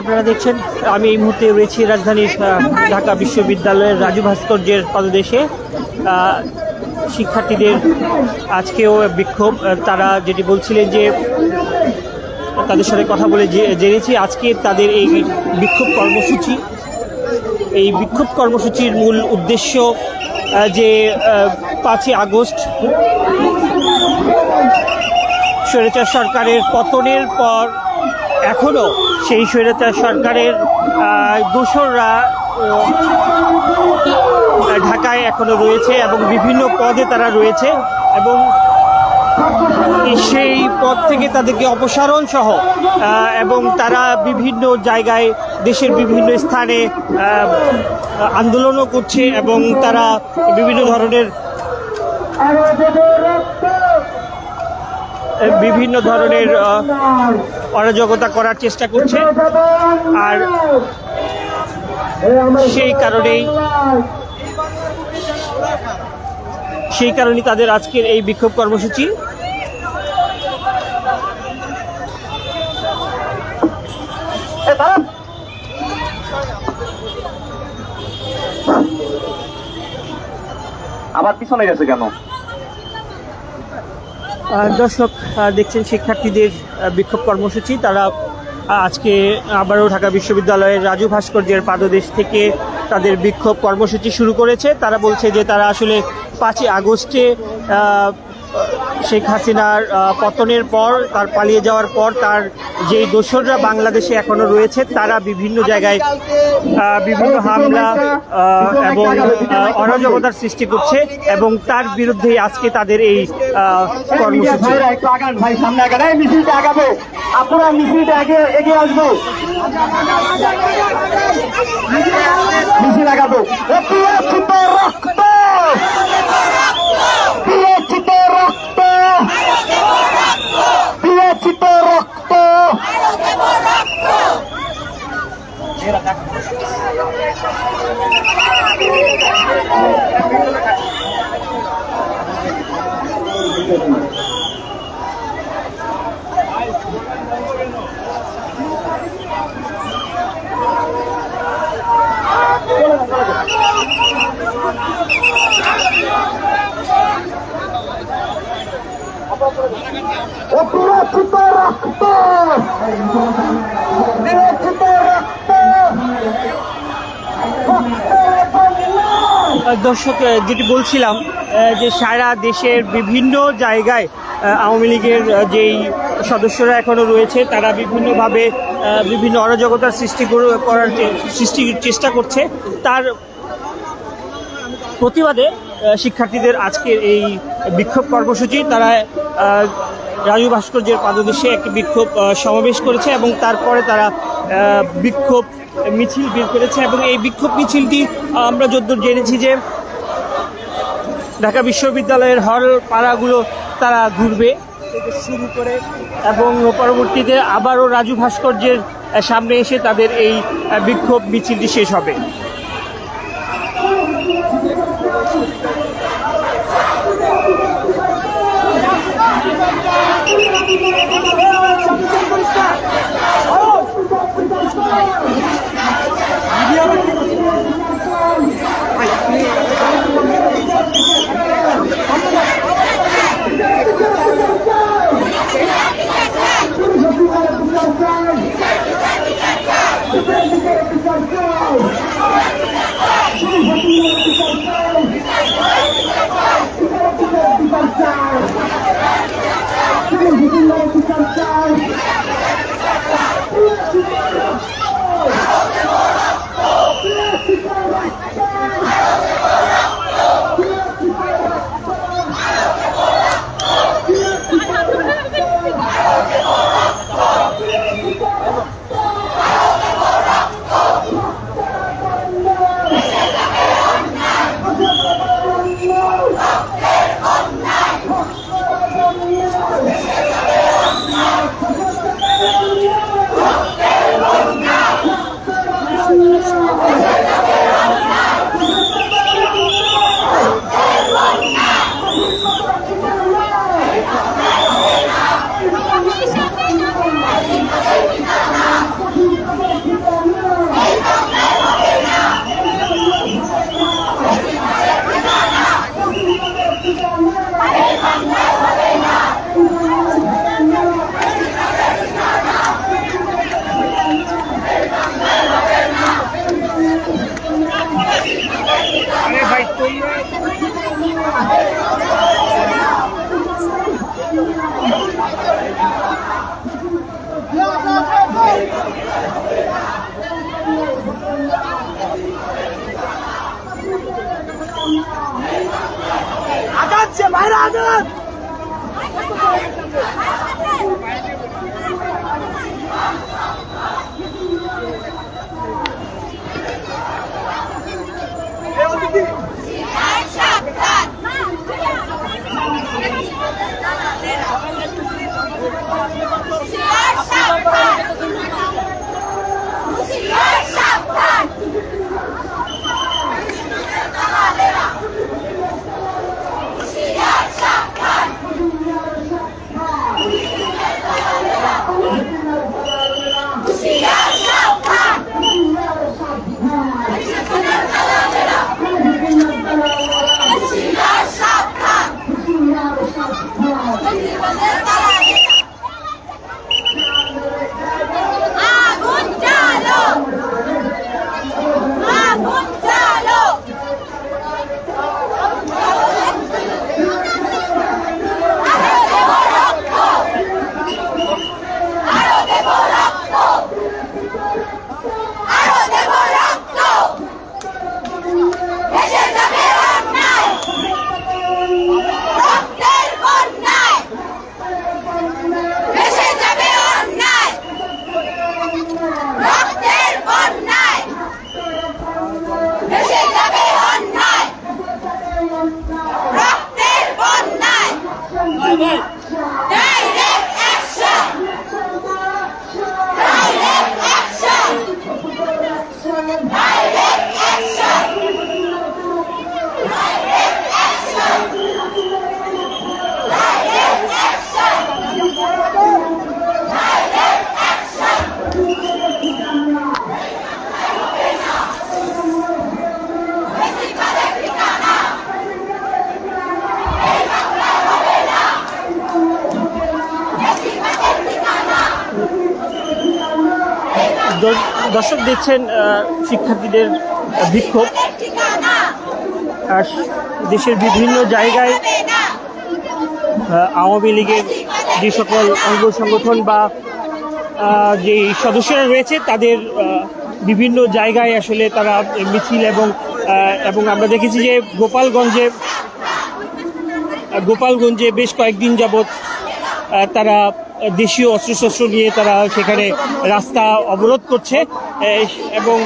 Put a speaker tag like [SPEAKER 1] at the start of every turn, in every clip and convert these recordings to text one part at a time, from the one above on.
[SPEAKER 1] আপনারা দেখছেন, আমি এই মুহূর্তে রয়েছি রাজধানীর ঢাকা বিশ্ববিদ্যালয়ের রাজু ভাস্কর্যের পদদেশে শিক্ষার্থীদের আজকেও বিক্ষোভ তারা যেটি বলছিলেন যে, তাদের সাথে কথা বলে জেনেছি, আজকে তাদের এই বিক্ষোভ কর্মসূচি। এই বিক্ষোভ কর্মসূচির মূল উদ্দেশ্য যে পাঁচই আগস্ট স্বৈরাচার সরকারের পতনের পর এখনও সেই স্বৈরাচার সরকারের দোসররা ঢাকায় এখনও রয়েছে এবং বিভিন্ন পদে তারা রয়েছে এবং সেই পদ থেকে তাদেরকে অপসারণ সহ এবং তারা বিভিন্ন জায়গায় দেশের বিভিন্ন স্থানে আন্দোলনও করছে এবং তারা বিভিন্ন ধরনের বিভিন্ন ধরনের অরাজকতা করার চেষ্টা করছে। আর সেই কারণেই সেই কারণেই তাদের আজকের এই বিক্ষোভ কর্মসূচি।
[SPEAKER 2] আবার পিছনে গেছে কেন?
[SPEAKER 1] দর্শক দেখছেন শিক্ষার্থীদের বিক্ষোভ কর্মসূচি। তারা আজকে আবারও ঢাকা বিশ্ববিদ্যালয়ের রাজু ভাস্কর্যের পাদদেশ থেকে তাদের বিক্ষোভ কর্মসূচি শুরু করেছে। তারা বলছে যে তারা আসলে পাঁচই আগস্টে শেখ হাসিনার পতনের পর, তার পালিয়ে যাওয়ার পর, তার যেই দোসররা বাংলাদেশে এখনও রয়েছে, তারা বিভিন্ন জায়গায় বিভিন্ন হামলা এবং অরাজকতার সৃষ্টি করছে এবং তার বিরুদ্ধেই আজকে তাদের এই কর্মসূচি।
[SPEAKER 2] আগাবে। রক্ত। বিরচিত রক্ত। Thank রক্ত
[SPEAKER 1] দর্শক যেটি বলছিলাম যে সারা দেশের বিভিন্ন জায়গায় আওয়ামী লীগের যেই সদস্যরা এখনও রয়েছে, তারা বিভিন্নভাবে বিভিন্ন অরাজকতার সৃষ্টি করার সৃষ্টির চেষ্টা করছে। তার প্রতিবাদে শিক্ষার্থীদের আজকের এই বিক্ষোভ কর্মসূচি, তারা রাজু ভাস্কর্যের পাদদেশে একটি বিক্ষোভ সমাবেশ করেছে এবং তারপরে তারা বিক্ষোভ মিছিল বের করেছে এবং এই বিক্ষোভ মিছিলটি আমরা যদ্দূর জেনেছি যে ঢাকা বিশ্ববিদ্যালয়ের হল পাড়াগুলো তারা ঘুরবে শুরু করে এবং পরবর্তীতে আবারও রাজু ভাস্কর্যের সামনে এসে তাদের এই বিক্ষোভ মিছিলটি শেষ হবে।
[SPEAKER 2] Show me what you want to Дякую, Oh. দর্শক দেখছেন শিক্ষার্থীদের বিক্ষোভ। আর দেশের বিভিন্ন জায়গায় আওয়ামী লীগের যে সকল অঙ্গ সংগঠন বা যে সদস্যরা রয়েছে, তাদের বিভিন্ন জায়গায় আসলে তারা মিছিল এবং এবং আমরা দেখেছি যে গোপালগঞ্জে গোপালগঞ্জে বেশ কয়েকদিন যাবৎ তারা দেশীয় অস্ত্রশস্ত্র নিয়ে তারা সেখানে রাস্তা অবরোধ করছে। এবং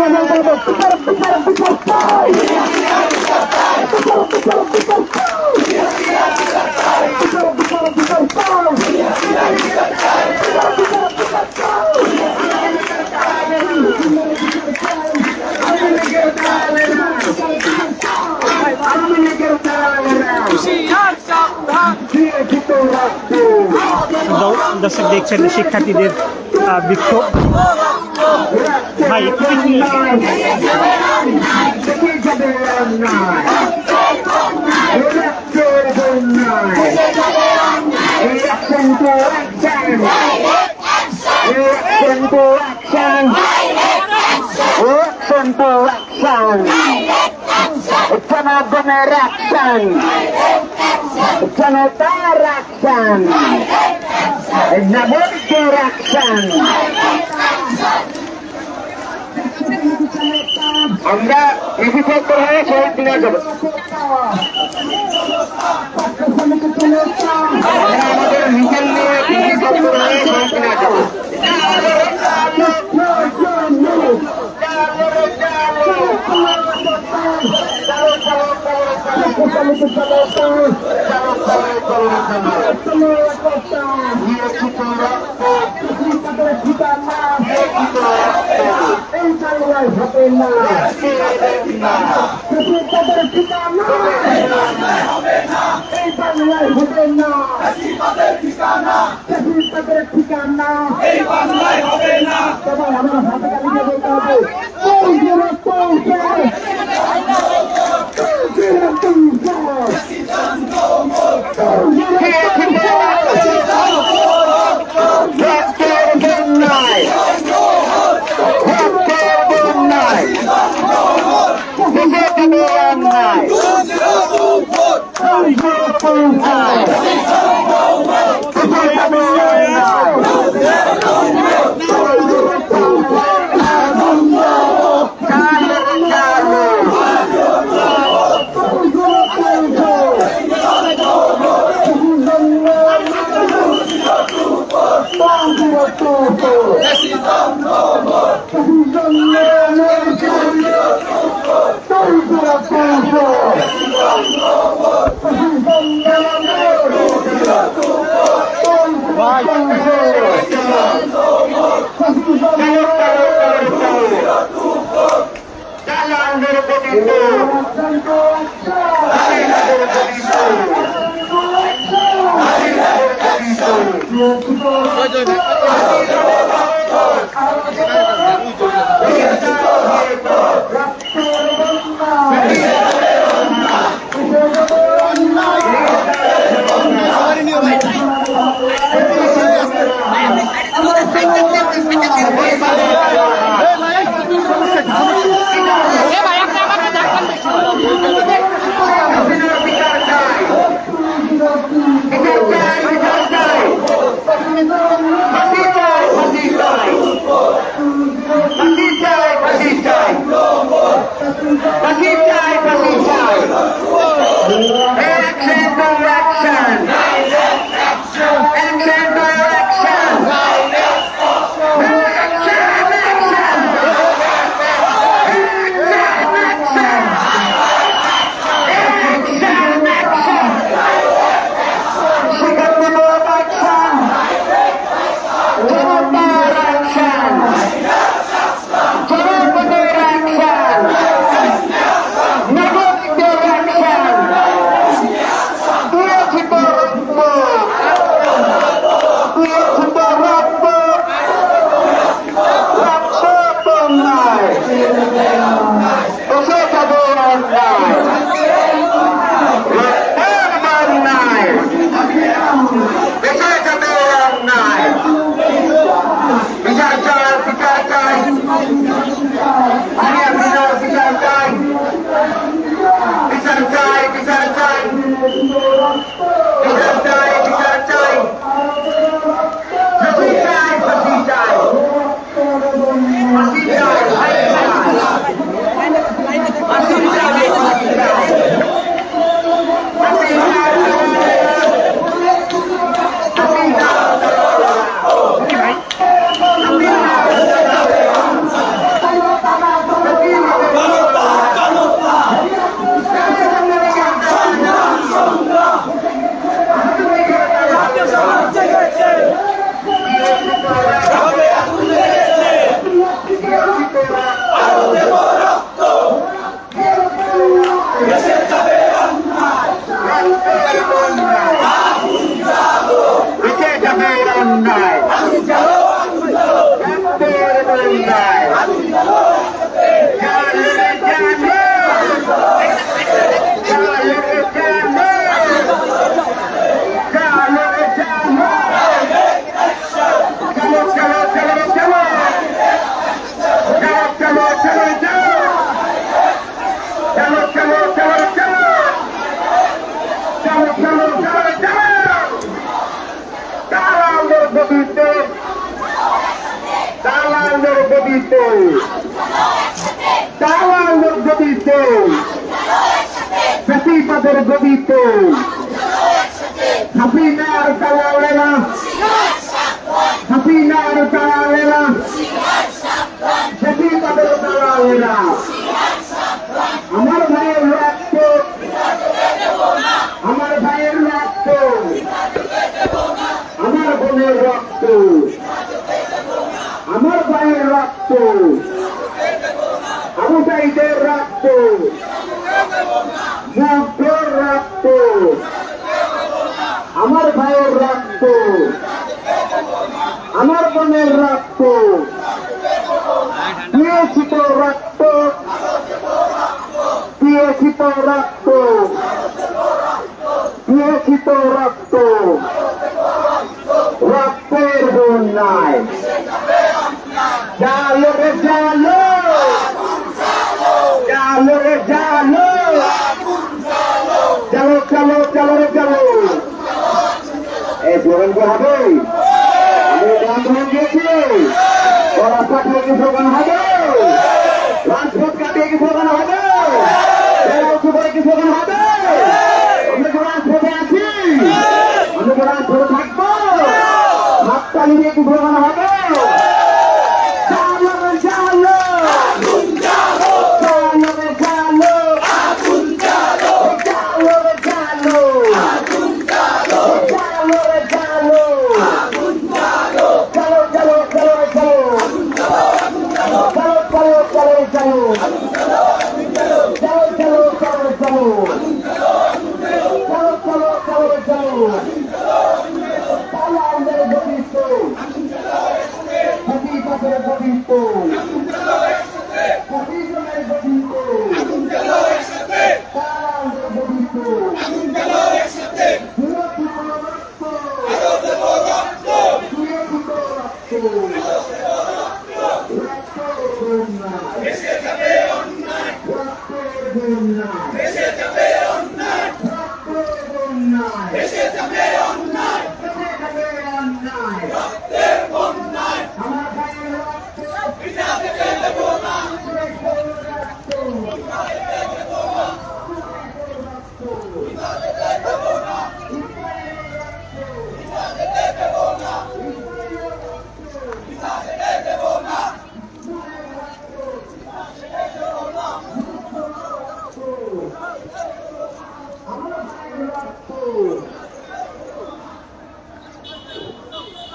[SPEAKER 3] বলতে হবে বিচার বিচার বিচার চাই
[SPEAKER 1] দর্শক দেখছেন শিক্ষার্থীদের বিক্ষোভ। ভাই একটু পিছনে আসুন।
[SPEAKER 2] বেঁচে যাবে অন্যায় রক্তের বন্যায় Action to action! Action to action! Action to action! জনগণের অ্যাকশন জনতার অ্যাকশন নাগরিকের হয়ে শহীদ দিনে যাব আমরা আমাদের মিছিল নিয়ে ইভি সেক্টর হয়ে শহীদ
[SPEAKER 3] সবাই আমরা হাতে তালি বলতে হবে।
[SPEAKER 2] জীবনের রক্ত Bola pra frente jogando Rabelo.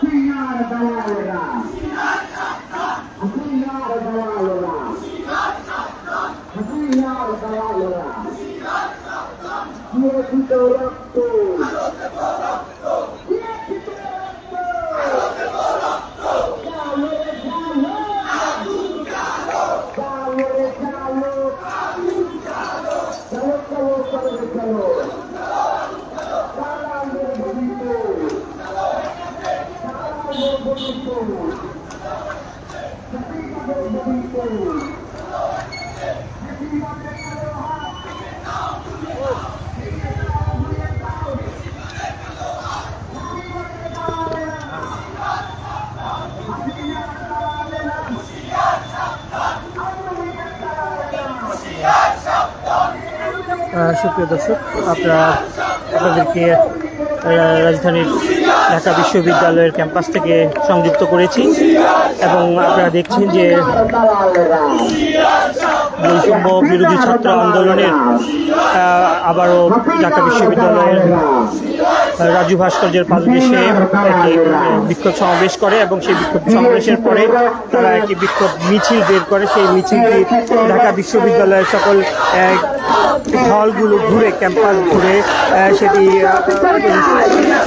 [SPEAKER 2] Senhora da
[SPEAKER 1] Laura! সুপ্রিয় দর্শক, আপনারা আপনাদেরকে রাজধানীর ঢাকা বিশ্ববিদ্যালয়ের ক্যাম্পাস থেকে সংযুক্ত করেছি এবং আপনারা দেখছেন যে বৈষম্য বিরোধী ছাত্র আন্দোলনের আবারও ঢাকা বিশ্ববিদ্যালয়ের রাজু ভাস্কর্যের পাদদেশে একটি বিক্ষোভ সমাবেশ করে এবং সেই বিক্ষোভ সমাবেশের পরে তারা একটি বিক্ষোভ মিছিল বের করে। সেই মিছিলটি ঢাকা বিশ্ববিদ্যালয়ের সকল হলগুলো ঘুরে, ক্যাম্পাস ঘুরে সেটি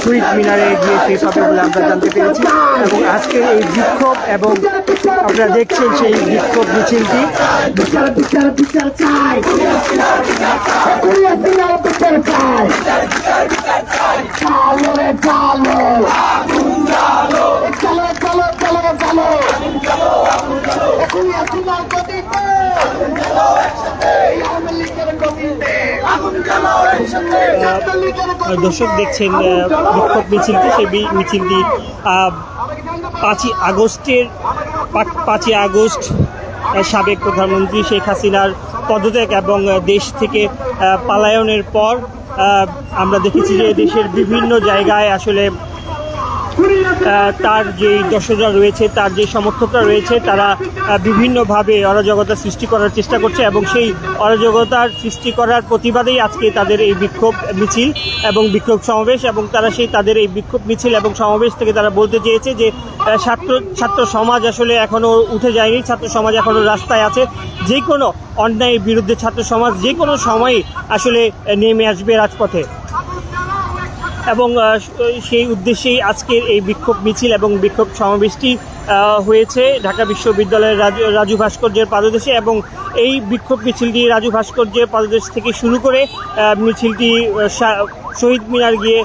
[SPEAKER 1] সুইট মিনারে গিয়ে সেই হবে আমরা জানতে পেরেছি। এবং আজকে এই বিক্ষোভ এবং আপনারা দেখছেন সেই বিক্ষোভ মিছিলটি। দর্শক দেখছেন বিক্ষোভ মিছিলটি। সেই মিছিলটি পাঁচই আগস্টের পাঁচই আগস্ট সাবেক প্রধানমন্ত্রী শেখ হাসিনার পদত্যাগ এবং দেশ থেকে পালায়নের পর আমরা দেখেছি যে দেশের বিভিন্ন জায়গায় আসলে তার যে দর্শকরা রয়েছে, তার যে সমর্থকরা রয়েছে, তারা বিভিন্নভাবে অরাজকতা সৃষ্টি করার চেষ্টা করছে এবং সেই অরাজকতার সৃষ্টি করার প্রতিবাদেই আজকে তাদের এই বিক্ষোভ মিছিল এবং বিক্ষোভ সমাবেশ এবং তারা সেই তাদের এই বিক্ষোভ মিছিল এবং সমাবেশ থেকে তারা বলতে চেয়েছে যে ছাত্র ছাত্র সমাজ আসলে এখনও উঠে যায়নি, ছাত্র সমাজ এখনও রাস্তায় আছে। যে কোনো অন্যায়ের বিরুদ্ধে ছাত্র সমাজ যে কোনো সময়ে আসলে নেমে আসবে রাজপথে। এবং সেই উদ্দেশ্যেই আজকের এই বিক্ষোভ মিছিল এবং বিক্ষোভ সমাবেশটি হয়েছে ঢাকা বিশ্ববিদ্যালয়ের রাজু ভাস্কর্যের পাদদেশে এবং এই বিক্ষোভ মিছিলটি রাজু ভাস্কর্যের পাদদেশ থেকে শুরু করে মিছিলটি শহীদ মিনার গিয়ে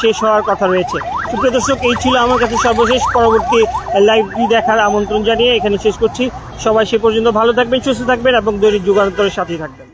[SPEAKER 1] শেষ হওয়ার কথা রয়েছে। সুপ্রিয় দর্শক, এই ছিল আমার কাছে সর্বশেষ। পরবর্তী লাইভটি দেখার আমন্ত্রণ জানিয়ে এখানে শেষ করছি। সবাই সে পর্যন্ত ভালো থাকবেন, সুস্থ থাকবেন এবং দৈনিক যুগান্তরের সাথেই থাকবেন।